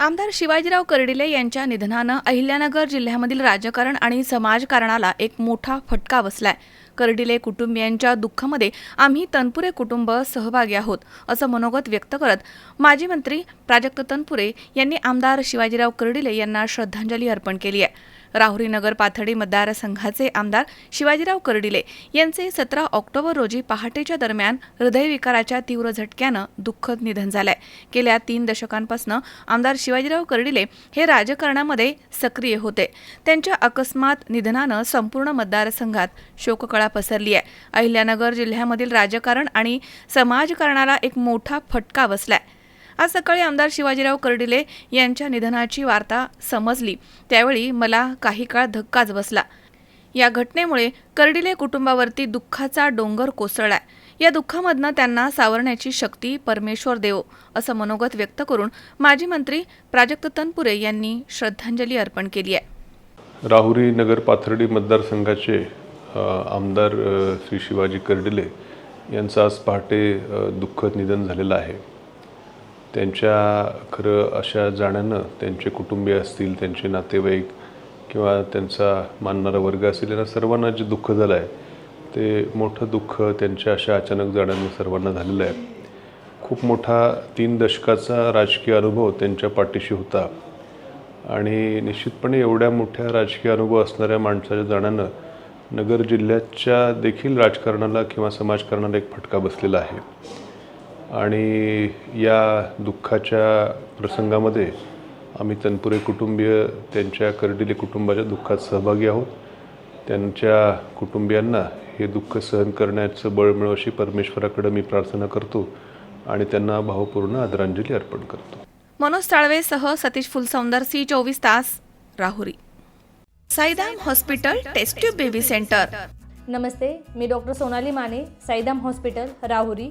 आमदार शिवाजीराव कर्डिले यांच्या निधनानं अहिल्यानगर जिल्ह्यामधील राजकारण आणि समाजकारणाला एक मोठा फटका बसलाय. कर्डिले कुटुंबियांच्या दुःखामध्ये आम्ही तनपुरे कुटुंब सहभागी आहोत असं मनोगत व्यक्त करत माजी मंत्री प्राजक्त तनपुरे यांनी आमदार शिवाजीराव कर्डिले यांना श्रद्धांजली अर्पण केली आहे. राहुरी नगर मतदारसंघाचे आमदार शिवाजीराव कर्डिले यांचे सतरा ऑक्टोबर रोजी पहाटेच्या दरम्यान हृदयविकाराच्या तीव्र झटक्यानं दुःखद निधन झालंय. गेल्या तीन दशकांपासून आमदार शिवाजीराव कर्डिले हे राजकारणामध्ये सक्रिय होते. त्यांच्या अकस्मात निधनानं संपूर्ण मतदारसंघात शोककळा पसरली आहे. अहिल्यानगर जिल्ह्यामधील राजकारण आणि समाजकारणाला एक मोठा फटका बसलाय. आज सकाळी आमदार शिवाजीराव कर्डिले यांच्या निधनाची वार्ता समजली. त्यावेळी मला काही काळ धक्काच बसला. या घटनेमुळे कर्डिले कुटुंबावरती दुःखाचा डोंगर कोसळलाय. या दुःखामधनं त्यांना सावरण्याची शक्ती परमेश्वर देवो असं मनोगत व्यक्त करून माजी मंत्री प्राजक्त तनपुरे यांनी श्रद्धांजली अर्पण केली आहे. राहुरी नगर पाथर्डी मतदारसंघाचे आमदार श्री शिवाजी कर्डिले यांचं आज पहाटे दुःखद निधन झालेलं आहे. त्यांच्या खरं अशा जाण्यानं त्यांचे कुटुंबीय असतील त्यांचे नातेवाईक किंवा त्यांचा मानणारा वर्ग असेल यांना सर्वांना जे दुःख झालं आहे ते मोठं दुःख त्यांच्या अशा अचानक जाण्यानं सर्वांना झालेलं आहे. खूप मोठा तीन दशकाचा राजकीय अनुभव त्यांच्या पाठीशी होता. आणि निश्चितपणे एवढ्या मोठ्या राजकीय अनुभव असणाऱ्या माणसाच्या जाण्यानं नगर जिल्ह्याच्या देखील राजकारणाला किंवा समाजकारणाला एक फटका बसलेला आहे. आणि या दुःखाच्या प्रसंगामध्ये आम्ही तनपुरे कुटुंबीय त्यांच्या कर्डिले कुटुंबाच्या दुःखात सहभागी आहोत. त्यांच्या कुटुंबियांना हे दुःख सहन करण्याचं बळ मिळो अशी परमेश्वराकडे मी प्रार्थना करतो आणि त्यांना भावपूर्ण आदरांजली अर्पण करतो. मनोज ताळवेसह सतीश फुलसौंदर सी चोवीस तास Rahuri. Saidam hospital test tube baby centre. नमस्ते मी डॉक्टर सोनाली माने साईदाम हॉस्पिटल राहुरी.